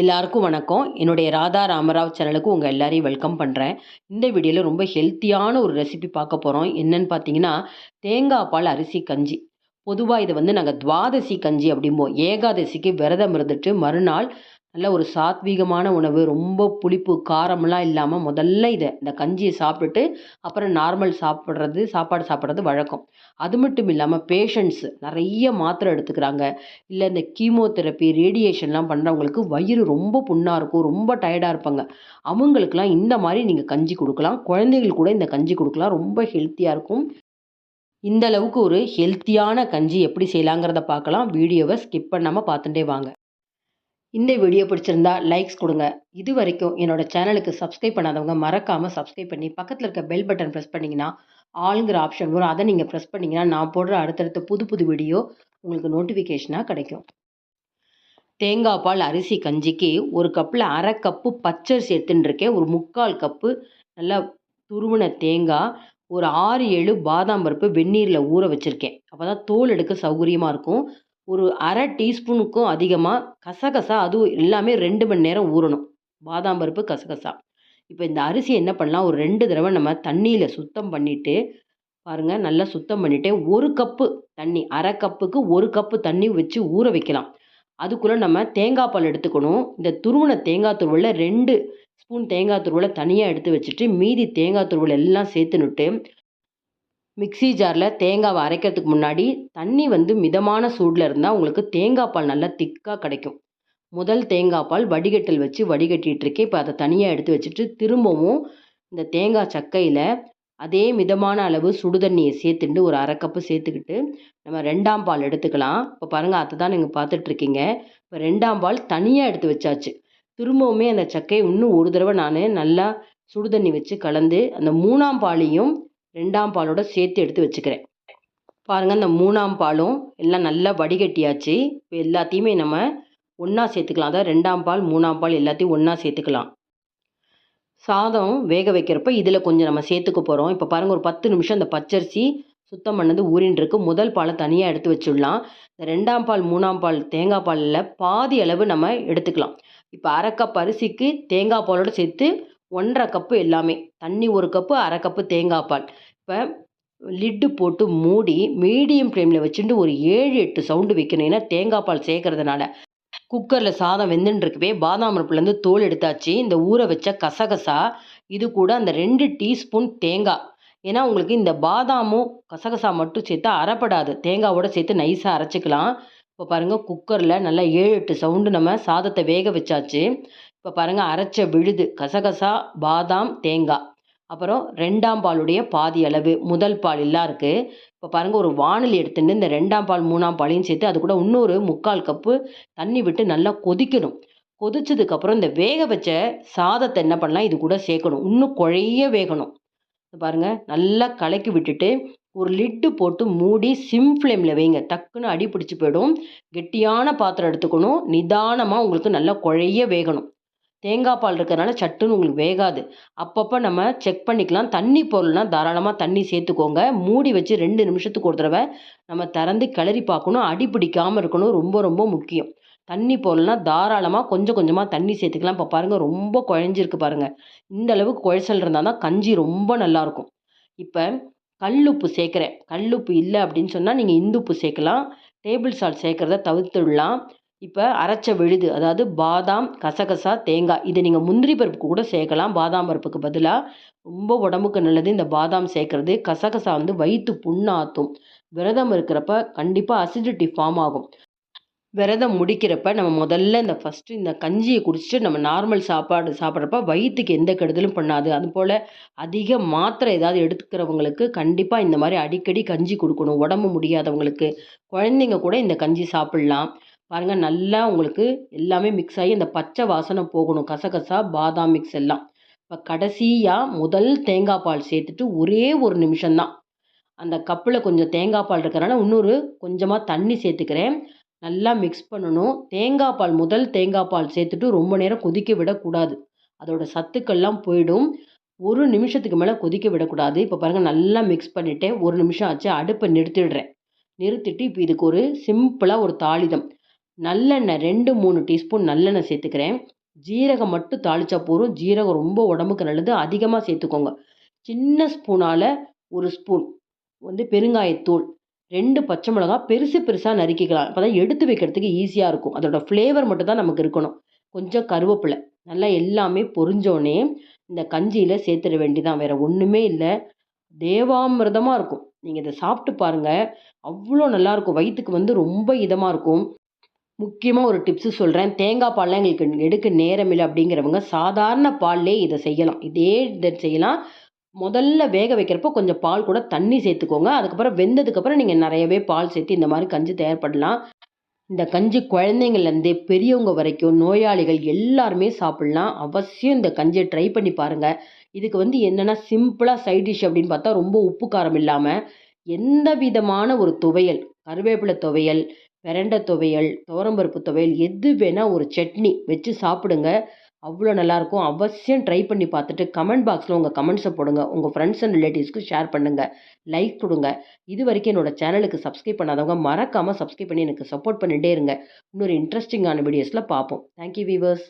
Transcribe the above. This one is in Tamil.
எல்லாருக்கும் வணக்கம். என்னுடைய ராதா ராமராவ் சேனலுக்கு உங்கள் எல்லாரையும் வெல்கம் பண்ணுறேன் இந்த வீடியோவில் ரொம்ப ஹெல்த்தியான ஒரு ரெசிபி பார்க்க போகிறோம் என்னன்னு பார்த்தீங்கன்னா தேங்காய் பால் அரிசி கஞ்சி. பொதுவாக இதை வந்து நாங்கள் துவாதசி கஞ்சி அப்படிம்போம். ஏகாதசிக்கு விரதம் இருந்துட்டு மறுநாள் நல்ல ஒரு சாத்வீகமான உணவு ரொம்ப புளிப்பு காரம்லாம் இல்லாமல் முதல்ல இதை இந்த கஞ்சியை சாப்பிட்டுட்டு அப்புறம் நார்மல் சாப்பிட்றது சாப்பாடு சாப்பிட்றது வழக்கம். அது மட்டும் இல்லாமல் பேஷண்ட்ஸ் நிறைய மாத்திரை எடுத்துக்கிறாங்க. இல்லை இந்த கீமோதெரப்பி ரேடியேஷன்லாம் பண்ணுறவங்களுக்கு வயிறு ரொம்ப புண்ணாக இருக்கும் ரொம்ப டயர்டாக இருப்பாங்க. அவங்களுக்கெலாம் இந்த மாதிரி நீங்கள் கஞ்சி கொடுக்கலாம். குழந்தைகள் கூட இந்த கஞ்சி கொடுக்கலாம். ரொம்ப ஹெல்த்தியாக இருக்கும். இந்த அளவுக்கு ஒரு ஹெல்த்தியான கஞ்சி எப்படி செய்யலாங்கிறத பார்க்கலாம். வீடியோவை ஸ்கிப் பண்ணாமல் பார்த்துட்டே வாங்க. இந்த வீடியோ பிடிச்சிருந்தா லைக்ஸ் கொடுங்க. இது வரைக்கும் என்னோட சேனலுக்கு சப்ஸ்கிரைப் பண்ணாதவங்க மறக்காமல் சப்ஸ்கிரைப் பண்ணி பக்கத்தில் இருக்க பெல் பட்டன் ப்ரெஸ் பண்ணிங்கன்னா ஆளுங்கிற ஆப்ஷன் வரும். அதை நீங்கள் ப்ரெஸ் பண்ணிங்கன்னா நான் போடுற அடுத்தடுத்த புது புது வீடியோ உங்களுக்கு நோட்டிஃபிகேஷனாக கிடைக்கும். தேங்காய் பால் அரிசி கஞ்சிக்கு ஒரு கப்பில் அரை கப்பு பச்சரிசி சேர்த்துன்னு இருக்கேன். ஒரு முக்கால் கப்பு நல்லா துருவின தேங்காய் ஒரு ஆறு ஏழு பாதாம் பருப்பு வெந்நீரில் ஊற வச்சுருக்கேன். அப்போ தான் தோல் எடுக்க சௌகரியமாக இருக்கும். ஒரு அரை டீஸ்பூனுக்கும் அதிகமாக கசகசா அதுவும் எல்லாமே ரெண்டு மணி நேரம் ஊறணும். பாதாம் பருப்பு கசகசா. இப்போ இந்த அரிசி என்ன பண்ணலாம்? ஒரு ரெண்டு தடவை நம்ம தண்ணியில் சுத்தம் பண்ணிவிட்டு பாருங்கள் நல்லா சுத்தம் பண்ணிவிட்டு ஒரு கப்பு தண்ணி அரை கப்புக்கு ஒரு கப்பு தண்ணி வச்சு ஊற வைக்கலாம். அதுக்குள்ளே நம்ம தேங்காய் பால் எடுத்துக்கணும். இந்த துருவன தேங்காய் துருவலில் ரெண்டு ஸ்பூன் தேங்காய் துருவலை தனியாக எடுத்து வச்சுட்டு மீதி தேங்காய் துருவல் எல்லாம் சேர்த்துனுட்டு மிக்ஸி ஜாரில் தேங்காவை அரைக்கிறதுக்கு முன்னாடி தண்ணி வந்து மிதமான சூடில் இருந்தால் உங்களுக்கு தேங்காய் பால் நல்லா திக்காக கிடைக்கும். முதல் தேங்காய் பால் வடிகட்டல் வச்சு வடிகட்டிகிட்டு இருக்கேன். இப்போ அதை தனியாக எடுத்து வச்சுட்டு திரும்பவும் இந்த தேங்காய் சக்கையில் அதே மிதமான அளவு சுடுதண்ணியை சேர்த்துட்டு ஒரு அரை கப்பு சேர்த்துக்கிட்டு நம்ம ரெண்டாம் பால் எடுத்துக்கலாம். இப்போ பாருங்கள் அதை தான் நீங்கள் பார்த்துட்ருக்கீங்க இப்போ ரெண்டாம் பால் தனியாக எடுத்து வச்சாச்சு. திரும்பவுமே அந்த சக்கையை இன்னும் ஒரு தடவை நான் நல்லா சுடுதண்ணி வச்சு கலந்து அந்த மூணாம் பாலையும் ரெண்டாம் பாலோட சேர்த்து எடுத்து வச்சுக்கிறேன். பாருங்கள் இந்த மூணாம் பாலும் எல்லாம் நல்லா வடிகட்டியாச்சு. இப்போ எல்லாத்தையுமே நம்ம ஒன்றா சேர்த்துக்கலாம். அதாவது ரெண்டாம் பால் மூணாம் பால் எல்லாத்தையும் ஒன்றா சேர்த்துக்கலாம். சாதம் வேக வைக்கிறப்ப இதில் கொஞ்சம் நம்ம சேர்த்துக்க போகிறோம் இப்போ பாருங்கள் ஒரு பத்து நிமிஷம் அந்த பச்சரிசி சுத்தம் பண்ணது ஊறின்னு முதல் பாலை தனியாக எடுத்து வச்சுடலாம். இந்த ரெண்டாம் பால் மூணாம் பால் தேங்காய் பாலில் பாதி அளவு நம்ம எடுத்துக்கலாம். இப்போ அரை கப் அரிசிக்கு தேங்காய் பாலோடு சேர்த்து ஒன்றரை கப்பு எல்லாமே தண்ணி ஒரு கப்பு அரை கப்பு தேங்காய் பால். இப்போ லிட்டு போட்டு மூடி மீடியம் ஃப்ளேமில் வச்சுட்டு ஒரு ஏழு எட்டு சவுண்டு வைக்கணும். ஏன்னா தேங்காய் பால் சேர்க்கறதுனால குக்கரில் சாதம் வெந்துட்டுருக்கவே பாதாம் பருப்புலேருந்து தோல் எடுத்தாச்சு. இந்த ஊற வச்ச கசகசா இது கூட அந்த ரெண்டு டீஸ்பூன் தேங்காய். ஏன்னா உங்களுக்கு இந்த பாதாமும் கசகசா மட்டும் சேர்த்து அரைப்படாது தேங்காவோட சேர்த்து நைஸாக அரைச்சிக்கலாம். இப்போ பாருங்கள் குக்கரில் நல்லா ஏழு எட்டு சவுண்டு நம்ம சாதத்தை வேக வச்சாச்சு. இப்போ பாருங்கள் அரைச்ச விழுது கசகசா பாதாம் தேங்காய். அப்புறம் ரெண்டாம் பாலுடைய பாதி அளவு முதல் பால் எல்லாம் இருக்குது இப்போ பாருங்கள் ஒரு வானல் எடுத்துட்டு இந்த ரெண்டாம் பால் மூணாம் பாலையும் சேர்த்து அது கூட இன்னொரு முக்கால் கப்பு தண்ணி விட்டு நல்லா கொதிக்கணும். கொதிச்சதுக்கப்புறம் இந்த வேக வச்ச சாதத்தை என்ன பண்ணலாம் இது கூட சேர்க்கணும். இன்னும் குழைய வேகணும். பாருங்கள் நல்லா கலக்கி விட்டுட்டு ஒரு லிட்டு போட்டு மூடி சிம் ஃப்ளேமில் வைங்க. டக்குன்னு அடி பிடிச்சி போயிடும். கெட்டியான பாத்திரம் எடுத்துக்கணும். நிதானமாக உங்களுக்கு நல்லா குழைய வேகணும். தேங்காய் பால் இருக்கிறதுனால சட்டுன்னு உங்களுக்கு வேகாது. அப்பப்போ நம்ம செக் பண்ணிக்கலாம். தண்ணி பொருள்னா தாராளமாக தண்ணி சேர்த்துக்கோங்க. மூடி வச்சு ரெண்டு நிமிஷத்துக்கு ஒரு தடவை நம்ம திறந்து கிளறி பார்க்கணும். அடி பிடிக்காமல் இருக்கணும். ரொம்ப ரொம்ப முக்கியம். தண்ணி பொருள்னால் தாராளமாக கொஞ்சம் கொஞ்சமாக தண்ணி சேர்த்துக்கலாம். இப்போ பாருங்கள் ரொம்ப குழஞ்சிருக்கு பாருங்கள் இந்த அளவுக்கு குழச்சல் இருந்தால் தான் கஞ்சி ரொம்ப நல்லாயிருக்கும் இப்போ கல்லுப்பு சேர்க்குறேன். கல்லுப்பு இல்லை அப்படின்னு சொன்னால் நீங்கள் இந்துப்பு சேர்க்கலாம். டேபிள் சால்ட் சேர்க்குறத தவிர்த்துடலாம். இப்போ அரைச்ச விழுது அதாவது பாதாம் கசகசா தேங்காய் இதை நீங்கள் முந்திரி பருப்புக்கு கூட சேர்க்கலாம். பாதாம் பருப்புக்கு பதிலாக ரொம்ப உடம்புக்கு நல்லது. இந்த பாதாம் சேர்க்குறது கசகசா வந்து வயிற்று புண்ணாத்தும். விரதம் இருக்கிறப்ப கண்டிப்பாக அசிடிட்டி ஃபார்ம் ஆகும். விரதம் முடிக்கிறப்ப நம்ம முதல்ல இந்த ஃபஸ்ட்டு இந்த கஞ்சியை குடிச்சிட்டு நம்ம நார்மல் சாப்பாடு சாப்பிட்றப்ப வயிற்றுக்கு எந்த கெடுதலும் பண்ணாது. அதுபோல் அதிக மாத்திரை ஏதாவது எடுத்துக்கிறவங்களுக்கு கண்டிப்பாக இந்த மாதிரி அடிக்கடி கஞ்சி கொடுக்கணும். உடம்பு முடியாதவங்களுக்கு குழந்தைங்க கூட இந்த கஞ்சி சாப்பிட்லாம். பாருங்கள் நல்லா உங்களுக்கு எல்லாமே மிக்ஸ் ஆகி அந்த பச்சை வாசனை போகணும். கசகசா பாதாம் மிக்ஸ் எல்லாம். இப்போ கடைசியாக முதல் தேங்காய் பால் சேர்த்துட்டு ஒரே ஒரு நிமிஷம்தான். அந்த கப்பில் கொஞ்சம் தேங்காய் பால் இருக்கிறனால இன்னொரு கொஞ்சமாக தண்ணி சேர்த்துக்கிறேன். நல்லா மிக்ஸ் பண்ணணும். தேங்காய் பால் முதல் தேங்காய் பால் சேர்த்துட்டு ரொம்ப நேரம் கொதிக்க விடக்கூடாது. அதோட சத்துக்கள்லாம் போயிடும். ஒரு நிமிஷத்துக்கு மேலே கொதிக்க விடக்கூடாது. இப்போ பாருங்கள் நல்லா மிக்ஸ் பண்ணிவிட்டேன் ஒரு நிமிஷம் ஆச்சு. அடுப்பை நிறுத்திடுறேன். நிறுத்திட்டு இப்போ இதுக்கு ஒரு சிம்பிளாக ஒரு தாளிதம். நல்லெண்ணெய் ரெண்டு மூணு டீஸ்பூன் நல்லெண்ணெய் சேர்த்துக்கிறேன். ஜீரகம் மட்டும் தாளிச்சா போதும். ஜீரகம் ரொம்ப உடம்புக்கு நல்லது. அதிகமாக சேர்த்துக்கோங்க. சின்ன ஸ்பூனால் ஒரு ஸ்பூன் வந்து பெருங்காயத்தூள் ரெண்டு பச்சை மிளகா பெருசு பெருசாக நறுக்கிக்கலாம். அப்போ தான் எடுத்து வைக்கிறதுக்கு ஈஸியாக இருக்கும். அதோட ஃப்ளேவர் மட்டும் தான் நமக்கு இருக்கணும். கொஞ்சம் கருவேப்பிலை. நல்லா எல்லாமே பொரிஞ்சோடனே இந்த கஞ்சியில் சேர்த்துட வேண்டிதான் வேறு ஒன்றுமே இல்லை. தேவாமிர்தமாக இருக்கும். நீங்கள் இதை சாப்பிட்டு பாருங்கள் அவ்வளோ நல்லாயிருக்கும் வயிற்றுக்கு வந்து ரொம்ப இதமாக இருக்கும். முக்கியமாக ஒரு டிப்ஸு சொல்கிறேன் தேங்காய் பால்லாம் எங்களுக்கு எடுக்க நேரம் இல்லை அப்படிங்கிறவங்க சாதாரண பால்லே இதை செய்யலாம். இதே இதை செய்யலாம். முதல்ல வேக வைக்கிறப்போ கொஞ்சம் பால் கூட தண்ணி சேர்த்துக்கோங்க. அதுக்கப்புறம் வெந்ததுக்கப்புறம் நீங்கள் நிறையவே பால் சேர்த்து இந்த மாதிரி கஞ்சி தயார் பண்ணலாம் இந்த கஞ்சி குழந்தைங்கள்லேருந்தே பெரியவங்க வரைக்கும் நோயாளிகள் எல்லாருமே சாப்பிட்லாம். அவசியம் இந்த கஞ்சியை ட்ரை பண்ணி பாருங்கள் இதுக்கு வந்து என்னென்னா சிம்பிளாக சைட் டிஷ் அப்படின்னு பார்த்தா ரொம்ப உப்பு காரம் இல்லாமல் எந்த விதமான ஒரு துவையல் கருவேப்பிலை துவையல் பிரண்டை துவையல் துவரம்பருப்பு துவையல் எது வேணால் ஒரு சட்னி வச்சு சாப்பிடுங்க. அவ்வளோ நல்லாயிருக்கும். அவசியம் ட்ரை பண்ணி பார்த்துட்டு கமெண்ட் பாக்ஸில் உங்கள் கமெண்ட்ஸை போடுங்க. உங்கள் ஃப்ரெண்ட்ஸ் அண்ட் ரிலேட்டிவ்ஸ்க்கு ஷேர் பண்ணுங்கள் லைக் கொடுங்க. இது வரைக்கும் என்னோடய சேனலுக்கு சப்ஸ்கிரைப் பண்ணாதவங்க மறக்காமல் சப்ஸ்கிரைப் பண்ணி எனக்கு சப்போர்ட் பண்ணிகிட்டே இருங்க. இன்னொரு இன்ட்ரெஸ்டிங்கான வீடியோஸில் பார்ப்போம். Thank you viewers